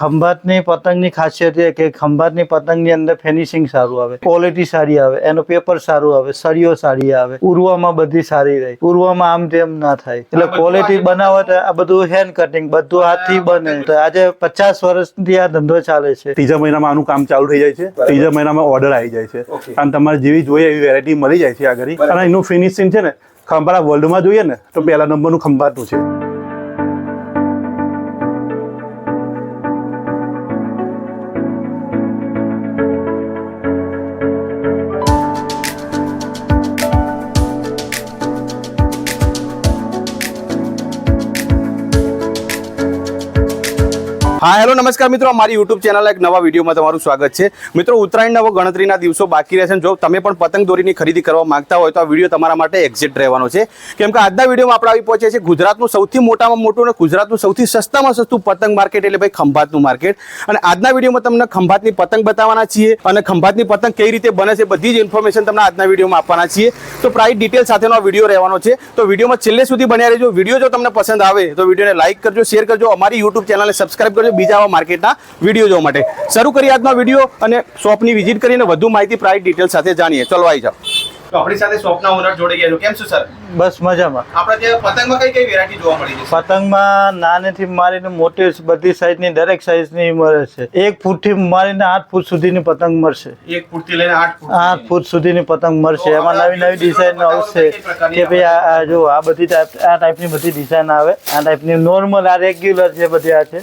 ખંભાતની પતંગની ખાસિયત એ કે ખંભાતની પતંગની અંદર ફિનિશિંગ સારું આવે ક્વોલિટી સારી આવે એનું પેપર સારું આવે સળીઓ સારી આવે ઉર્વામાં બધી સારી રહે. ઉર્વામાં આમ તેમ ના થાય. એટલે ક્વોલિટી બનાવટ આ બધું હેન્ડ કટિંગ બધું હાથથી બને. તો આજે પચાસ વર્ષથી આ ધંધો ચાલે છે. ત્રીજા મહિનામાં આનું કામ ચાલુ થઈ જાય છે. ત્રીજા મહિનામાં ઓર્ડર આવી જાય છે. અને તમારે જેવી જોઈએ એવી વેરાયટી મળી જાય છે આગળ ઘડી. અને એનું ફિનિશિંગ છે ને ખંભાળા વર્લ્ડમાં જોઈએ ને તો પહેલા નંબરનું ખંભાતું છે. હા હેલો નમસ્કાર મિત્રો. અમારી યુટ્યુબ ચેનલ એક નવા વિડીયોમાં તમારું સ્વાગત છે. મિત્રો, ઉત્તરાયણના હવે ગણતરીના દિવસો બાકી રહેશે જો તમે પણ પતંગ દોરીની ખરીદી કરવા માંગતા હોય તો આ વીડિયો તમારા માટે એક્ઝેક્ટ રહેવાનો છે. કેમ કે આજના વિડીયોમાં આપણે આવી પહોંચે છે ગુજરાતનું સૌથી મોટામાં મોટું અને ગુજરાતનું સૌથી સસ્તામાં સસ્તું પતંગ માર્કેટ એટલે ભાઈ ખંભાતનું માર્કેટ. અને આજના વિડીયોમાં તમને ખંભાતની પતંગ બતાવવાના છીએ અને ખંભાતની પતંગ કઈ રીતે બને છે બધી જ ઇન્ફોર્મેશન તમને આજના વિડીયોમાં આપવાના છીએ. તો પ્રાઇસ ડિટેલ સાથેનો આ વીડિયો રહેવાનો છે. તો વિડીયોમાં છેલ્લે સુધી બન્યા રહેજો. વીડિયો જો તમને પસંદ આવે તો વિડીયોને લાઇક કરજો શેર કરજો. અમારી યુટ્યુબ ચેનલને સબસ્ક્રાઇબ કરજો. બીજા આવા માર્કેટના વીડિયો જોવા માટે. શરૂ કરીએ આજનો વીડિયો અને શોપની વિઝિટ કરીને વધુ માહિતી પ્રાઇસ ડિટેલ સાથે જાણીએ. ચલો, આવી જાઓ. તો આપણી સાથે શોપના ઓનર જોડી ગયા છો. કેમ છો સર બસ મજામાં. આપણે ત્યાં પતંગમાં કઈ કઈ વેરાયટી જોવા મળી છે પતંગમાં નાનેથી મારીને મોટી બધી સાઈઝની દરેક સાઈઝની મળે છે. એક ફૂટથી મારીને આઠ ફૂટ સુધીની પતંગ મળશે. એક ફૂટથી લઈને આઠ ફૂટ આઠ ફૂટ સુધીની પતંગ મળશે. એમાં નવી નવી ડિઝાઇન આવશે કે ભાઈ આ જો આ બધી ટાઈપ આ ટાઈપની બધી ડિઝાઇન આવે. આ ટાઈપની નોર્મલ આ રેગ્યુલર છે બધી આ છે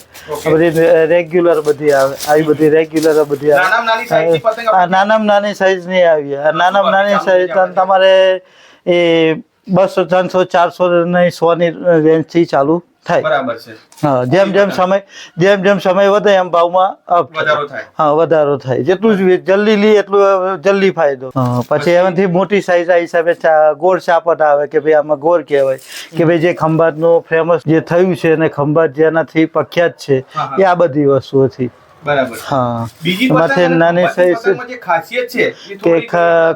બધી રેગ્યુલર બધી આવે. આવી બધી રેગ્યુલર બધી ની આવે આ નાનામાં નાની સાઈઝની આવી. આ નાનામાં નાની સાઈઝ. તમારે એ બસો ત્રણસો ચારસો ને સો ની રેન્જથી ચાલુ થાય. બરાબર છે. હા જેમ જેમ સમય જેમ જેમ સમય વધે એમ ભાવમાં વધારો થાય. હા વધારો થાય. જેટલું જલ્દી લી એટલું જલ્દી ફાયદો. પછી એમાંથી મોટી સાઈઝ આ હિસાબે ગોળ ચાપટ આવે કે ભાઈ આમાં ગોળ કહેવાય. કે ભાઈ જે ખંભાતનું ફેમસ જે થયું છે અને ખંભાત જેનાથી પ્રખ્યાત છે. એ આ બધી વસ્તુઓથી. બરાબર. હા. બીજી પતંગ નાની ખાસિયત છે કે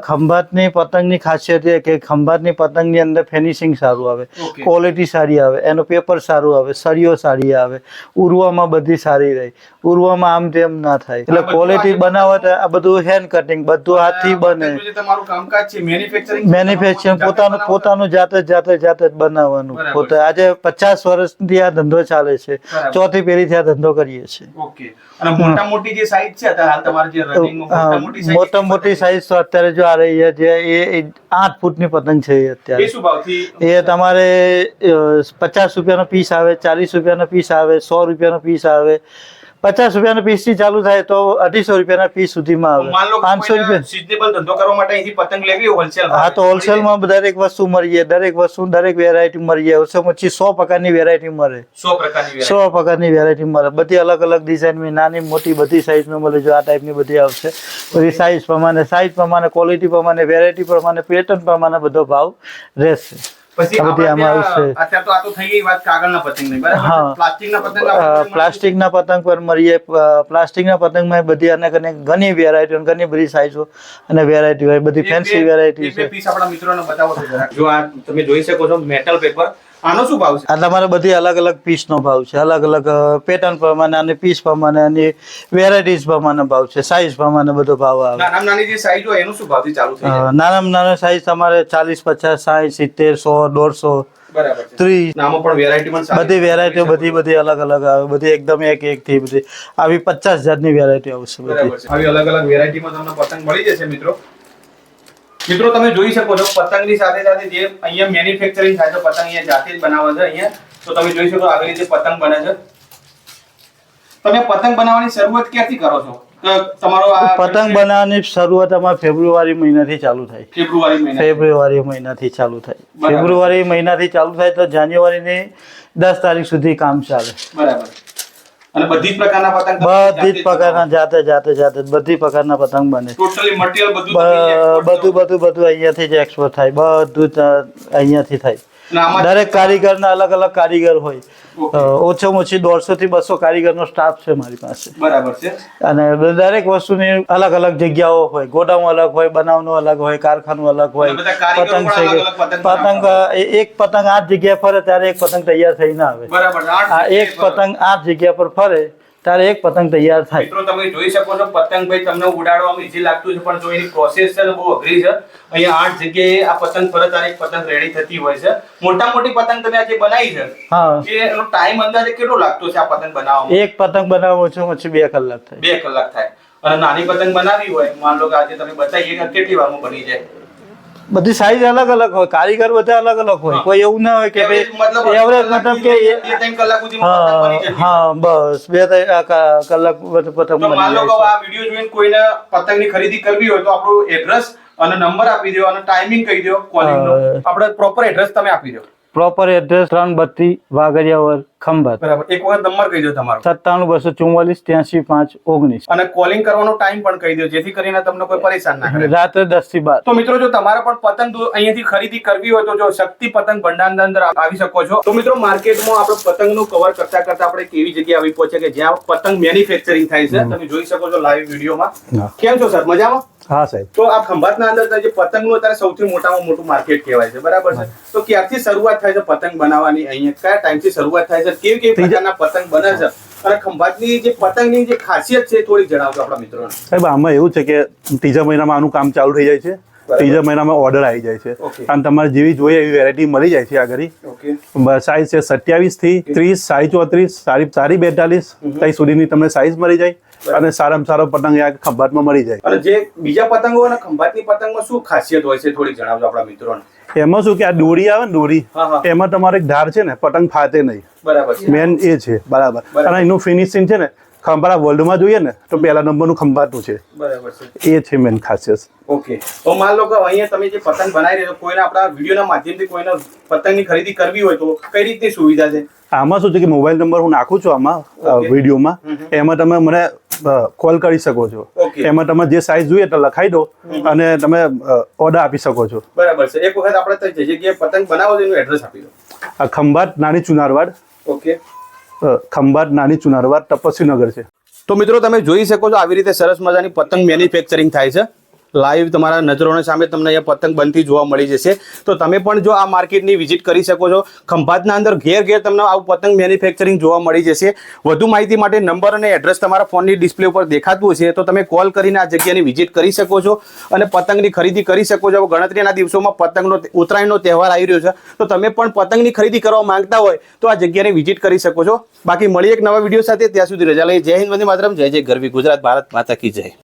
ખંભાતની પતંગની ખાસિયત એ કે ખંભાતની પતંગની અંદર ફિનિશિંગ સારું આવે ક્વોલિટી સારી આવે એનું પેપર સારું આવે સળીઓ સારી આવે ઉરવામાં બધી સારી રહે. ઉરવામાં આમ તેમ ના થાય. એટલે ક્વોલિટી બનાવટ આ બધું હેન્ડ કટિંગ બધું હાથથી બને. તમારું કામકાજ છે મેન્યુફેક્ચરિંગ મેન્યુફેક્ચરિંગ પોતાનું પોતાનું જાતે જાતે જાતે જ બનાવવાનું. પોતે આજે પચાસ વર્ષથી આ ધંધો ચાલે છે. ચોથી પેઢીથી આ ધંધો કરીએ છીએ. ઓકે. અને મોટા મોટી જે સાઈઝ છે અત્યારે હાલ તમારે જે રનિંગ મોટા મોટી સાઈઝ તો અત્યારે જો આ રહી છે જે એ આઠ ફૂટની પતંગ છે અત્યારે. શું ભાવથી? એ તમારે પચાસ રૂપિયાનો પીસ આવે ચાલીસ રૂપિયાનો પીસ આવે સો રૂપિયાનો પીસ આવે. પચાસ રૂપિયાનો પીસથી ચાલુ થાય તો અઢીસો રૂપિયાના પીસ સુધીમાં આવે. પાંચસો રૂપિયા. સિઝનેબલ ધંધો કરવા માટે અહીંથી પતંગ લેવી હોલસેલ હા તો હોલસેલમાં દરેક વસ્તુ મળી જાય દરેક વસ્તુ દરેક વેરાયટી મળી જાય પછી સો પ્રકારની વેરાયટી મળે. સો પ્રકારની સો પ્રકારની વેરાયટી મળે. બધી અલગ અલગ ડિઝાઇનની નાની મોટી બધી સાઇઝમાં મળે જો આ ટાઈપની બધી આવશે. બધી સાઇઝ પ્રમાણે સાઇઝ પ્રમાણે ક્વોલિટી પ્રમાણે વેરાયટી પ્રમાણે પેટર્ન પ્રમાણે બધો ભાવ રહેશે. પછી આપણે આમાં આવશે. અત્યારે તો આ તો થઈ ગઈ વાત કાગળના પતંગની બરાબર? હા. પ્લાસ્ટિકના પતંગ પર મળીએ. પ્લાસ્ટિકના પતંગમાં બધી અનેક અનેક ઘણી વેરાયટી ઘણી બધી સાઈઝો અને વેરાયટી હોય બધી ફેન્સી વેરાયટી છે પીસ આપણા મિત્રોને બતાવો જો આ તમે જોઈ શકો છો મેટલ પેપર આનો શું ભાવ છે? આ તમારે બધી અલગ અલગ પીસનો ભાવ છે. અલગ અલગ પેટર્ન પ્રમાણે અને પીસ પ્રમાણે અને વેરાયટીઝ પ્રમાણે ભાવ છે. સાઈઝ પ્રમાણે બધો ભાવ આવે. નાનામાં નાની જે સાઈઝ હોય એનો શું ભાવથી ચાલુ થઈ જાય? નાનામાં નાનો સાઈઝ તમારે ચાલીસ પચાસ સાઠ સિત્તેર સો દોઢસો બરાબર છે. ત્રીસ. બધી વેરાયટીઓ બધી બધી અલગ અલગ આવે. બધી એકદમ એક એક થી બધી. આવી પચાસ જાતની વેરાયટી આવશે બધી. આવી અલગ અલગ વેરાયટીમાં તમને પતંગ મળી જશે મિત્રો. મિત્રો તમે જોઈ શકો છો પતંગની સાથે સાથે જે અહીંયા મેન્યુફેક્ચરિંગ થાય છે પતંગ અહીંયા જાતે જ બનાવે છે અહીંયા. તો તમે જોઈ શકો આવી રીતે પતંગ બને છે. તમે પતંગ બનાવવાની શરૂઆત ક્યાંથી કરો છો? તમારો આ પતંગ બનાવવાની શરૂઆત અમારે ફેબ્રુઆરી મહિનાથી ચાલુ થાય. ફેબ્રુઆરી મહિના ફેબ્રુઆરી મહિનાથી ચાલુ થાય. ફેબ્રુઆરી મહિનાથી ચાલુ થાય તો જાન્યુઆરીની દસ તારીખ સુધી કામ ચાલે. બરાબર. અને બધી જ પ્રકારના પતંગ બધી જ પ્રકારના જાતે જાતે જાતે બધી પ્રકારના પતંગ બને. ટોટલી મટીરિયલ બધું બધું બધું બધું અહીંયાથી જ એક્સપોર્ટ થાય. બધું જ અહીંયાથી થાય. દરેક કારીગરના અલગ અલગ કારીગર હોય. ઓછામાં ઓછી દોઢસો થી બસો કારીગરનો સ્ટાફ છે મારી પાસે. બરાબર છે. અને દરેક વસ્તુની અલગ અલગ જગ્યાઓ હોય. ગોડાઉન અલગ હોય બનાવનું અલગ હોય કારખાનું અલગ હોય પતંગ છે પતંગ એક પતંગ આ જગ્યા ફરે ત્યારે એક પતંગ તૈયાર થઈને આવે. આઠ આ એક પતંગ આ જગ્યા પર ફરે ત્યારે એક પતંગ તૈયાર થાય. મિત્રો તમે જોઈ શકો છો પતંગ ભાઈ તમને ઉડાડવામાં ઈઝી લાગતું છે પણ જો એની પ્રોસેસ છે બહુ અઘરી છે. અહીંયા આઠ જગ્યાએ આ પતંગ ફરત એક પતંગ રેડી થતી હોય છે. મોટા મોટી પતંગ તમે આજે બનાવી છે. હા. એનો ટાઈમ અંદાજે કેટલો લાગતો છે આ પતંગ બનાવવામાં? એક પતંગ બનાવો છો પછી બે કલાક થાય. બે કલાક થાય. અને નાની પતંગ બનાવી હોય માન લો કે આજે તમે બતાવીએ કેટલી વારમાં બની જાય. બધી સાઈઝ અલગ અલગ હોય કારીગર બધા અલગ અલગ હોય. કોઈ એવું ના હોય કે ભાઈ એવરેજ મતલબ કે હા હા બસ. બે ત્રણ કલાક પતંગ કોઈને પતંગની ખરીદી કરવી હોય તો આપણું એડ્રેસ અને નંબર આપી દો અને ટાઈમિંગ કહી દો કોલિંગનો આપણે પ્રોપર એડ્રેસ તમે આપી દો. પ્રોપર એડ્રેસ ત્રણ બત્તી વાઘરિયાવર ખંભાત. બરાબર. એક વખત નંબર કહી દો તમારો. સત્તાણું બસો ચુમ્માલીસ ત્યાંસી પાંચ ઓગણીસ. અને કોલિંગ કરવાનો ટાઈમ પણ કહી દો જેથી કરીને તમને કોઈ પરેશાન ના કરે. રાત્રે દસથી બાર. તો મિત્રો જો તમારે પણ પતંગ અહીંયાથી ખરીદી કરવી હોય તો જો શક્તિ પતંગ ભંડારની અંદર આવી શકો છો. તો મિત્રો માર્કેટમાં આપણે પતંગનું કવર કરતા કરતા આપણે કેવી જગ્યા આવી પહોંચે કે જ્યાં પતંગ મેન્યુફેક્ચરિંગ થાય છે. તમે જોઈ શકો છો લાઈવ વિડીયોમાં. કેમ છો સર મજામાં? હા સાહેબ. તો આ ખંભાતના અંદર જે પતંગનું અત્યારે સૌથી મોટામાં મોટું માર્કેટ કહેવાય છે બરાબર છે? તો ક્યારથી શરૂઆત થાય છે પતંગ બનાવવાની? અહીંયા કયા ટાઈમથી શરૂઆત થાય છે? કેવી કેવી પ્રકારના પતંગ બને છે? અને ખંભાતની જે પતંગની જે ખાસિયત છે થોડી જણાવજો આપણા મિત્રોને. સાહેબ આમાં એવું છે કે ત્રીજા મહિનામાં આનું કામ ચાલુ થઈ જાય છે. ત્રીજા મહિનામાં ઓર્ડર આવી જાય છે. અને તમારે જેવી જોઈએ એવી વેરાયટી મળી જાય છે આગળ સાઇઝ સાઈઝ છે સત્યાવીસથી ત્રીસ સાડી ચોત્રીસ સાડી સાડી બેતાલીસ ત્યાં સુધીની તમને સાઈઝ મળી જાય અને સારામાં સારો પતંગ આ ખંભાતમાં મળી જાય. અને જે બીજા પતંગો અને ખંભાતની પતંગમાં શું ખાસિયત હોય છે થોડી જણાવજો આપણા મિત્રોને? એમાં શું કે આ દોરી આવે ને દોરી. એમાં તમારે ધાર છે ને પતંગ ફાતે નહીં. બરાબર મેન એ છે બરાબર. બરાબર. અને એનું ફિનિશિંગ છે ને ખંભાત વર્લ્ડમાં જોઈએ ને તો પહેલા નંબરનું ખંભાતનું છે. બરાબર છે. એ છે મેન ખાસિયત. ઓકે. તો માન લો કે અહીંયા તમે જે પતંગ બનાવી રહ્યા છો કોઈને આપણા વિડીયોના માધ્યમથી કોઈને પતંગની ખરીદી કરવી હોય તો કઈ રીતની સુવિધા છે? આમાં શું છે કે મોબાઈલ નંબર હું નાખું છું આમાં વિડીયોમાં. એમાં તમે મને કોલ કરી શકો છો. એમાં તમે જે સાઈઝ જોઈએ તો લખાઈ દો અને તમે ઓર્ડર આપી શકો છો. બરાબર છે. એક વખત આપણે જે જગ્યાએ પતંગ બનાવો એનું એડ્રેસ આપી દો. આ ખંભાત નાની ચુનારવાડ. ઓકે. ખંભાત નાની ચુનારવાડ તપસ્વીનગર છે. તો મિત્રો તમે જોઈ શકો છો આવી રીતે સરસ મજાની પતંગ મેન્યુફેક્ચરિંગ થાય છે. લાઈવ તમારા નજરોની સામે તમને અહીંયા પતંગ બનતી જોવા મળી જશે. તો તમે પણ જો આ માર્કેટની વિઝિટ કરી શકો છો. ખંભાતના અંદર ઘેર ઘેર તમને આવું પતંગ મેન્યુફેક્ચરિંગ જોવા મળી જશે. વધુ માહિતી માટે નંબર અને એડ્રેસ તમારા ફોનની ડિસ્પ્લે ઉપર દેખાતું હશે, તો તમે કોલ કરીને આ જગ્યાની વિઝિટ કરી શકો છો અને પતંગની ખરીદી કરી શકો છો. ગણતરીના દિવસોમાં પતંગનો ઉત્તરાયણનો તહેવાર આવી રહ્યો છે. તો તમે પણ પતંગની ખરીદી કરવા માંગતા હોય, તો આ જગ્યાની વિઝિટ કરી શકો છો. બાકી મળી એક નવા વીડિયો સાથે. ત્યાં સુધી રજા લઈએ જય હિન્દ, વંદે માતરમ. જય જય ગરવી. ગુજરાત, ભારત માતા કી જય.